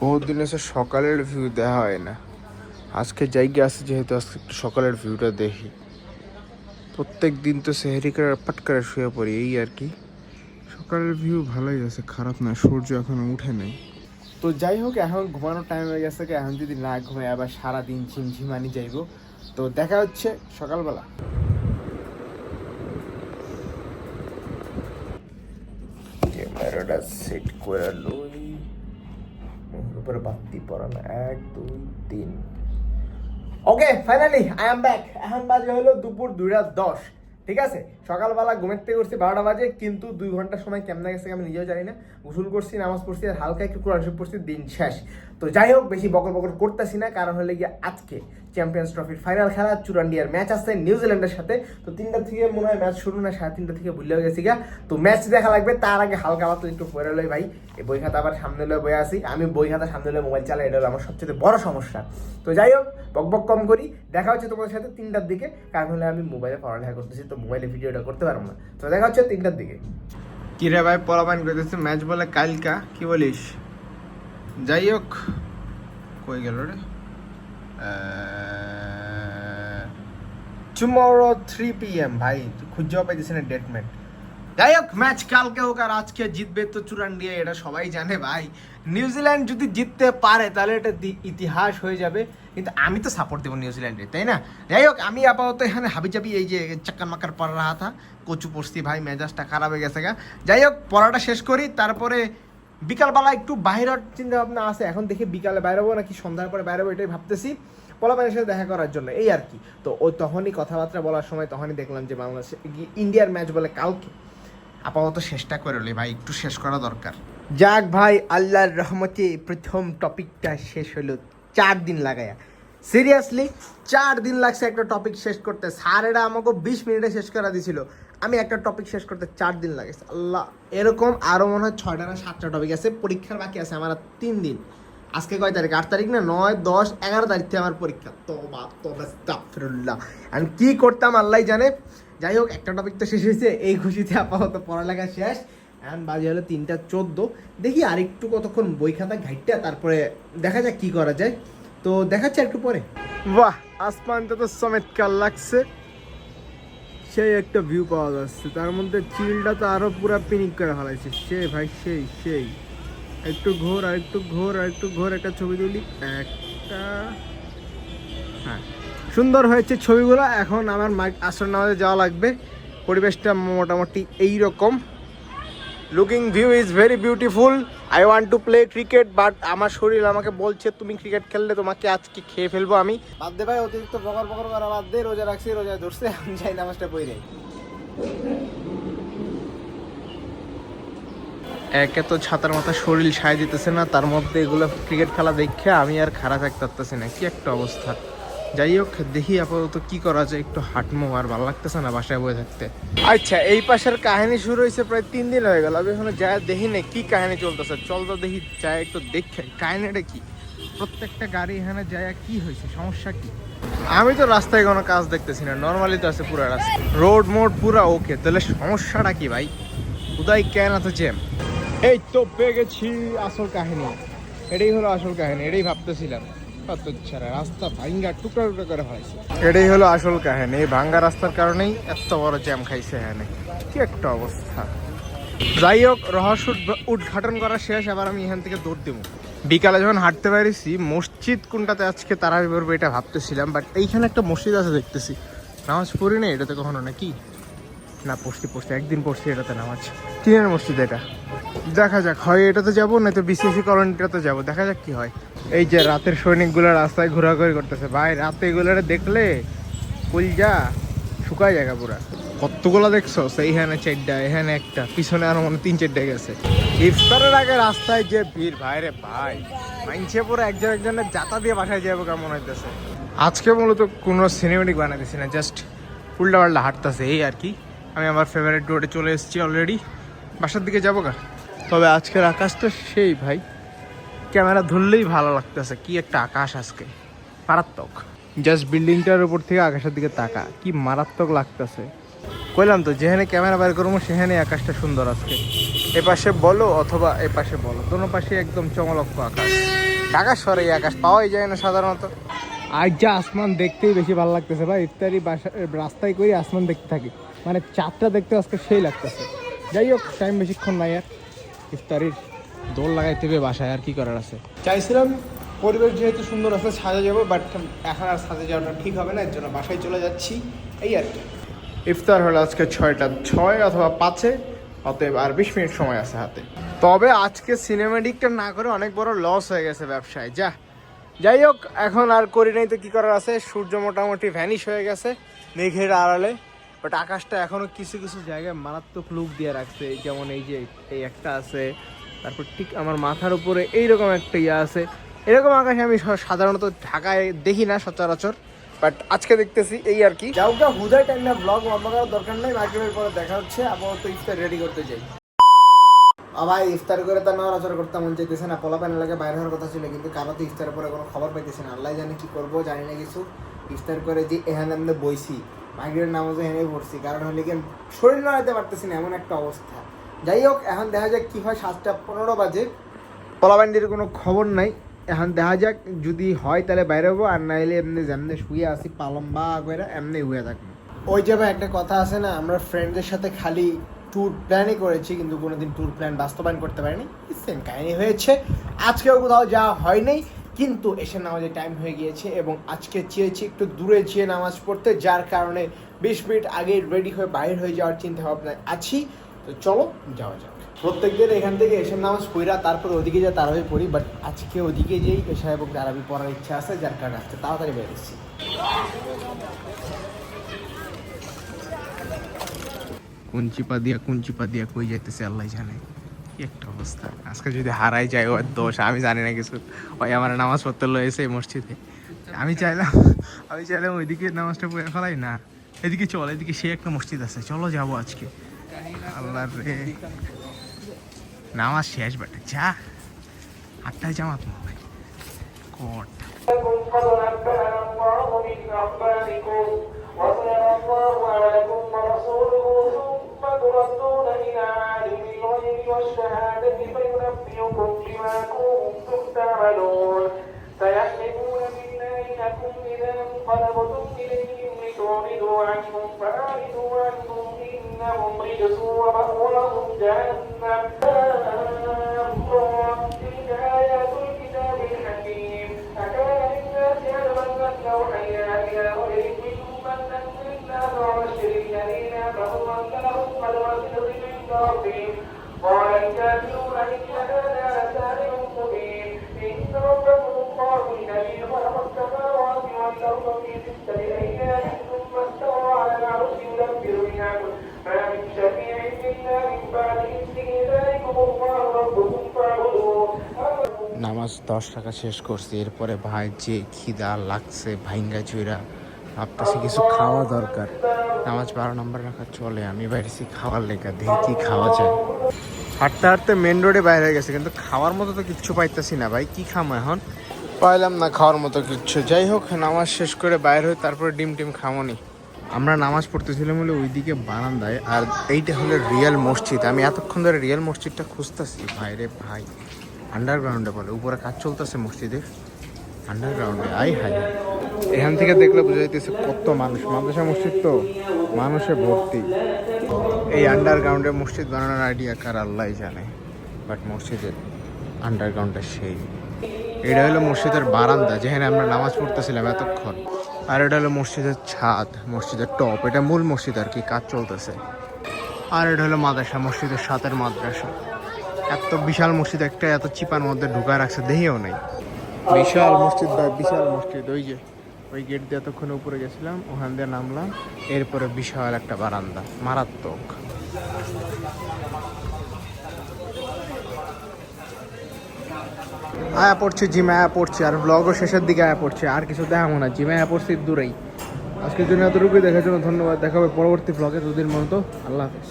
বহুদিন এসে সকালের ভিউ দেখা হয় না। আজকে জায়গা আছে যেহেতু আজকে একটু সকালের ভিউটা দেখি। প্রত্যেক দিন তো সেহেরি করে পাট করে শুয়ে পড়ি, এই আর কি। সকালের ভিউ ভালোই আছে, খারাপ না, সূর্য এখনও উঠে নেই। তো যাই হোক, এখন ঘুমানোর টাইম হয়ে গেছে এখন যদি না ঘুমাই, আবার সারাদিন ঝিমঝিমানি যাইব। তো দেখা হচ্ছে সকালবেলা। ক্যামেরাটা সেট করে লই। উপরে বাতি পড়ানো এক, দুই, তিন। Okay finally I am back এখন বাজে হলো দুপুর দুইটা দশ। ঠিক আছে? সকালবেলা ঘুমের থেকে করছি বারোটা বাজে, কিন্তু দুই ঘণ্টা সময় কেমন গেছে আমি নিজেও জানি না। গোসল করছি, নামাজ পড়ছি, আর হালকা একটু কোরআন পড়ছি, দিন শেষ। তো যাই হোক, বেশি বকর বকর করতেছি না, কারণ হলে গিয়ে আজকে চ্যাম্পিয়ন্স ট্রফির ফাইনাল খেলা চুরান্ডিয়ার ম্যাচ আছে নিউজিল্যান্ডের সাথে। তো তিনটা থেকে মনে হয় ম্যাচ শুরু না, সাড়ে তিনটা থেকে ভুলেও গেছি গা। তো ম্যাচ দেখা লাগবে, তার আগে হালকা মাত্র একটু পড়ে লই ভাই। এই বই খাতা আবার সামনে লয়ে বয়ে আসি আমি বই খাতা সামনে লয়ে মোবাইল চালাই, এটা হলো আমার সবচেয়ে বড় সমস্যা। তো যাই হোক, বক বক কম করি। দেখা হচ্ছে তোমাদের সাথে তিনটার দিকে। কারণ হলে আমি মোবাইলে পড়ালেখা করতেছি, তো মোবাইলে ভিডিওটা করতে পারব না। তো দেখা হচ্ছে তিনটার দিকে। কি রে ভাই, পলাপান করতেছে ম্যাচ বলে কালকা, কি বলিস? যাই হোক, কই গেল রে? টুমরো থ্রি পি এম ভাই খুঁজেও পাইতেছি না ডেটমেন্ট যাই হোক ম্যাচ কালকে হোক আর আজকে জিতবে তো চুরান্ডিয়া এটা সবাই জানে ভাই নিউজিল্যান্ড যদি জিততে পারে তাহলে এটা ইতিহাস হয়ে যাবে কিন্তু আমি তো সাপোর্ট দেবো নিউজিল্যান্ডে তাই না যাই হোক আমি আপাতত এখানে হাবিজাবি এই যে চাক্কার মাক্কার পড়া রাহা থা কচু পড়ছি ভাই মেজাজটা খারাপ হয়ে গেছে গা যাই হোক পড়াটা শেষ করি তারপরে বিকালবেলা একটু বাইরের চিন্তা ভাবনা আছে, এখন দেখি বিকালে বাইরে হব নাকি সন্ধ্যার পরে বাইরে হব এটাই ভাবতেছি। পলাপানের সাথে দেখা করার জন্য, এই আর কি। তো ওই তখনই কথাবার্তা বলার সময় তখনই দেখলাম যে বাংলাদেশ ইন্ডিয়ার ম্যাচ বলে কালকে। আপাতত শেষটা করে ভাই, একটু শেষ করা দরকার। যাক ভাই, আল্লাহর রহমতে প্রথম টপিকটা শেষ হলো চার দিন লাগায়া। সিরিয়াসলি চার দিন লাগছে একটা টপিক শেষ করতে। স্যারেরা আমাকে বিশ মিনিটে শেষ করা দিছিল। আমি একটা টপিক শেষ করতে চার দিন লাগেছে। আল্লাহ, এরকম আরও মনে হয় ছয়টা না সাতটা টপিক আছে, পরীক্ষার বাকি আছে আমার আর তিন দিন। আজকে কয় তারিখ? আট তারিখ না? নয়, দশ, এগারো তারিখ আমার পরীক্ষা। তোবা তোবা আস্তাগফিরুল্লাহ আমি কি করতাম আল্লাহ জানে? যাই হোক, একটা টপিক তো শেষ হয়েছে, এই খুশিতে আপাতত পড়ালেখা শেষ। এখন বাজে হলো তিনটা চোদ্দ। দেখি আরেকটু কতক্ষণ বই খাতা ঘাইটা, তারপরে দেখা যাক কি করা যায়। তো দেখাচ্ছে একটু পরে। বাহ, আসমানটা তো চমৎকার লাগছে। সেই একটা ভিউ পাওয়া যাচ্ছে। তার মধ্যে চিলটা তো আরও পুরো পিনিক করে ফেলাইছে। সে ভাই, সেই সেই। একটু ঘোর আর একটু ঘোর আর একটু ঘোর একটা ছবি তুলি। একটা হ্যাঁ। সুন্দর হয়েছে ছবিগুলো। এখন আমার মাইক আসর নামাজে যাওয়া লাগবে। পরিবেশটা মোটামুটি এই রকম looking view is very beautiful I want to play cricket but আমার শরীর আমাকে বলছে তুমি ক্রিকেট খেললে তোমাকে আজকে খেয়ে ফেলব আমি। বাদ দে ভাই অতিরিক্ত বকর বকর করা বাদ দে রোজা রাখছি রোজা ধরছে আমি যাই নামাজটা পড়ে একে তো ছাতার মাথা শরীর সায় দিতেছে না তার মধ্যে এগুলো ক্রিকেট খেলা দেখে আমি আর খারাপ থাকতে পারতেছি না। কি একটা অবস্থা। যাই হোক দেখি আপাতত কি করা যায় একটু হাঁটমো আর ভালো লাগতেছে না বাসায় বসে থাকতে। আচ্ছা এই পাশের কাহিনী শুরু হয়েছে প্রায় তিন দিন হয়ে গেল। আমি এখনও যায় দেখি না কি কাহিনী চলতেছে। চল তো দেখি যায় একটু দেখে। কাহিনীটা কি? প্রত্যেকটা গাড়ি এখানে যায় কি হয়েছে? সমস্যা কি? আমি তো রাস্তায় কোনো কাজ দেখতেছি না। নর্মালি তো আছে পুরো রাস্তা। রোড মোড পুরো ওকে তাহলে সমস্যাটা কি ভাই? উদয় কেন এত জ্যাম এই তো পেয়ে গেছি আসল কাহিনী। এটাই হলো আসল কাহিনী এটাই ভাবতেছিলাম। ছাড়া, রাস্তা ভাঙ্গা টুকরা টুকরা করে হয়েছে এটাই হলো আসল কাহিনী। এই ভাঙ্গা রাস্তার কারণেই এত বড় জ্যাম খাইছে এখানে। কি একটা অবস্থা। যাই হোক, রহস্য উদ্ঘাটন করা শেষ আবার আমি এখান থেকে দৌড় দেবো। বিকালে যখন হাঁটতে পারিছি মসজিদ কোনটাতে আজকে তারা করব এটা ভাবতেছিলাম বাট এইখানে একটা মসজিদ আছে দেখতেছি। নামাজ পড়ি না এটাতে কখনো নাকি? না, পড়ছি পড়ছি, একদিন পড়ছি এটাতে নামাজ। টিনের মসজিদ এটা। দেখা যাক, হয় এটাতে যাব না তো বিসিএসি কলোনিটাতে যাব। দেখা যাক কি হয়। এই যে রাতের সৈনিকগুলো রাস্তায় ঘোরাঘুরি করতেছে। ভাই, রাতে এগুলো দেখলে কলজা শুকায় জায়গা পুরা। কতগুলো দেখছ? এইখানে চারটা, এখানে একটা, পিছনে আরও মনে তিন চারটা গেছে। ইফতারের আগে রাস্তায় যে ভিড়, ভাই রে ভাই। মাইনছে পুরো একজন একজনের জাতা দিয়ে বাসায় যাব কেমন হইতেছে। আজকে মূলত কোনো সিনেমেটিক বানাইতেছি না, জাস্ট উল্টা পাল্টা হাঁটতেছে, এই আর কি। আমি আমার ফেভারিট রোডে চলে এসেছি অলরেডি বাসার দিকে যাব গা। তবে আজকের আকাশটা সেই, ভাই। ক্যামেরা ধরলেই ভালো লাগতেছে। কি একটা আকাশ আজকে। মারাত্মক। জাস্ট বিল্ডিংটার উপর থেকে আকাশের দিকে তাকা। কি মারাত্মক লাগতেছে। কইলাম তো যেখানে ক্যামেরা বের করব সেখানে আকাশটা সুন্দর আজকে। এ পাশে বলো অথবা এ পাশে বলো। দোনো পাশে একদম চমলক্ষ আকাশ। ঢাকা শহরে এই আকাশ পাওয়াই যায় না সাধারণত। আজ যা আসমান দেখতেই বেশি ভালো লাগতেছে। ভাই ইত্যাদি বাসা রাস্তায় করে আসমান দেখতে থাকি। মানে চাঁদটা দেখতে আজকে সেই লাগতেছে। যাই হোক টাইম বেশিক্ষণ নাই আর। ইফতারির দোল লাগাইতে হবে বাসায় আর কি করার আছে? চাইছিলাম পরিবেশ যেহেতু সুন্দর আছে সাজা যাব বাট এখন আর সাজা যাওয়াটা ঠিক হবে না এর জন্য বাসায় চলে যাচ্ছি। এই আর কি। ইফতার হলো আজকে ছয়টা ছয় অথবা পাঁচে অতএব আর বিশ মিনিট সময় আছে হাতে। তবে আজকে সিনেমেটিকটা না করে অনেক বড় লস হয়ে গেছে ব্যবসায় যা। যাই হোক এখন আর করি নাই তো কী করার আছে? সূর্য মোটামুটি ভ্যানিশ হয়ে গেছে মেঘের আড়ালে বাট আকাশটা এখনও কিছু কিছু জায়গায় মারাত্মক লুক দিয়ে রাখছে। যেমন এই যে এই একটা আছে তারপর ঠিক আমার মাথার উপরে এইরকম একটা ইয়ে আছে। এরকম আকাশ আমি সাধারণত ঢাকায় দেখি না সচরাচর বাট আজকে দেখতেছি এই আর কি। যাও গা হুদায় টাইম না ব্লগ বন্ধ করার দরকার নেই মাইক্রোওয়েভ পরে দেখা হচ্ছে আপাতত ইফতার রেডি করতে যাই। ভাই ইফতার করে তো নড়াচড়া করতে মন চাইতেছে না পোলা প্যান লাগে বাইরে হওয়ার কথা ছিল কিন্তু কারও তো ইফতারের পরে কোনো খবর পাইতেছে না। আল্লাহ জানে কি করব জানি না কিছু। ইফতার করে যে এখানে আমরা বইছি মাইগ্রেন নামাজও এখানে পড়ছি কারণ হলে কি শরীর নাড়াতে পারতেছি না এমন একটা অবস্থা। যাই হোক এখন দেখা যাক কি হয় সাতটা পনেরো বাজে। পোলাবান্ডির কোনো খবর নাই। এখন দেখা যাক, যদি হয় তাহলে বাইরে হব, আর নাইলে এমনি যেমনি শুয়ে আসি পালম্বা করে এমনি হয়ে থাকব। ওই যে একটা কথা আছে না, আমরা ফ্রেন্ডদের সাথে খালি ট্যুর প্ল্যানই করেছি, কিন্তু কোনোদিন ট্যুর প্ল্যান বাস্তবায়ন করতে পারিনি। সেম কাহিনী হয়েছে। আজকেও কোথাও যাওয়া হয়নি কিন্তু এসে নামাজের টাইম হয়ে গিয়েছে, এবং আজকে চেয়েছি একটু দূরে যেয়ে নামাজ পড়তে, যার কারণে বিশ মিনিট আগে রেডি হয়ে বাইরে হয়ে যাওয়ার চিন্তা ভাবনায় আছি। তো চলো যাওয়া যাক। প্রত্যেকদিন এখান থেকে এসে নামাজ পড়া তারপর ওদিকে যা তারাবি পড়ি বাট আজকে ওদিকে যেই এসা এবং তারাবি পড়ার ইচ্ছা আছে, যার কারণে আজকে তাড়াতাড়ি বেরিয়েছি কোন চিপা দিয়া কোন চিপা দিয়া কই যাইতেছে, আল্লাহ জানে। কি একটা অবস্থা। আজকে যদি হারাই যায়, ওর দোষ, আমি জানি না কিছু। ওই আমার নামাজ পড়তে লয়েছে এই মসজিদে। আমি চাইলাম আমি চাইলাম ওইদিকে নামাজটা পড়ে ফেলাই, না। এদিকে চল, এদিকে সে একটা মসজিদ আছে। চলো যাব আজকে। আল্লাহ রে নামাজ শেষ বেটা যা আটটায় জামাত মনে হয় কোট قد نبأنا الله من أخباركم وسيرى الله عليكم ورسوله ثم تردون إلى عالم الغيب والشهادة فينبئكم رجس ومأواهم جهنم تلك آيات الكتاب الحكيم أكان للناس عجبا أن أوحينا إلى رجل منهم أن أنزلنا وبشر الذين آمنوا أن لهم قدر قال الكافرون إن هذا لساحر مبين إن ربكم الله الذي خلق السماوات والأرض في ستة أيام নামাজ দশ টাকা শেষ করছি, এরপরে ভাই যে খিদা লাগছে ভাইঙ্গা চুইরা, ভাবতেছি কিছু খাওয়া দরকার। নামাজ বারো নম্বর রাখা চলে, আমি বাইরেছি খাওয়ার লেখা দেখি কি খাওয়া যায়। হাঁটতে হাঁটতে মেন রোডে বাইরে হয়ে গেছে, কিন্তু খাওয়ার মতো তো কিচ্ছু পাইতেছি না ভাই, কি খামো এখন? পাইলাম না খাওয়ার মতো কিচ্ছু। যাই হোক, নামাজ শেষ করে বাইরে হয়ে তারপরে ডিম টিম খামোনি। আমরা নামাজ পড়তেছিলাম বলে ওইদিকে বারান্দায়, আর এইটা হলো রিয়েল মসজিদ। আমি এতক্ষণ ধরে রিয়েল মসজিদটা খুঁজতেছি। ভাইরে ভাই আন্ডারগ্রাউন্ডে বলে। উপরে কাজ চলতেছে মসজিদের। আন্ডারগ্রাউন্ডে আই হাই এখান থেকে দেখলে বোঝা যাইতেছে কত মানুষ। মাদ্রাসা মসজিদ তো মানুষে ভর্তি। এই আন্ডারগ্রাউন্ডে মসজিদ বানানোর আইডিয়া কার আল্লাহ জানে। বাট মসজিদের আন্ডারগ্রাউন্ডটা সেই। এটা হলো মসজিদের বারান্দা, যেখানে আমরা নামাজ পড়তেছিলাম এতক্ষণ। আর এটা হলো মসজিদের ছাদ, মসজিদের টপ এটা মূল মসজিদ আর কি, কাজ চলতেছে। আর এটা হলো মাদ্রাসা, মসজিদের সাথের মাদ্রাসা। এত বিশাল মসজিদ একটা এত চিপার মধ্যে ঢুকা রাখছে, দেহিও নেই। বিশাল মসজিদ ভাই, বিশাল মসজিদ। ওই যে, ওই গেট দিয়ে এতক্ষণ উপরে গেছিলাম, ওখান দিয়ে নামলাম, এরপরে বিশাল একটা বারান্দা, মারাত্মক। আয়া পড়ছে, জিমে আয়া পড়ছে, আর ব্লগও শেষের দিকে আয়া পড়ছে, আর কিছু দেখাবো না, জিমে আয়া পড়ছে দূরেই। আজকের জন্য এতটুকুই, দেখার জন্য ধন্যবাদ দেখা হবে পরবর্তী ব্লগে দুদিন মতো আল্লাহ হাফিজ।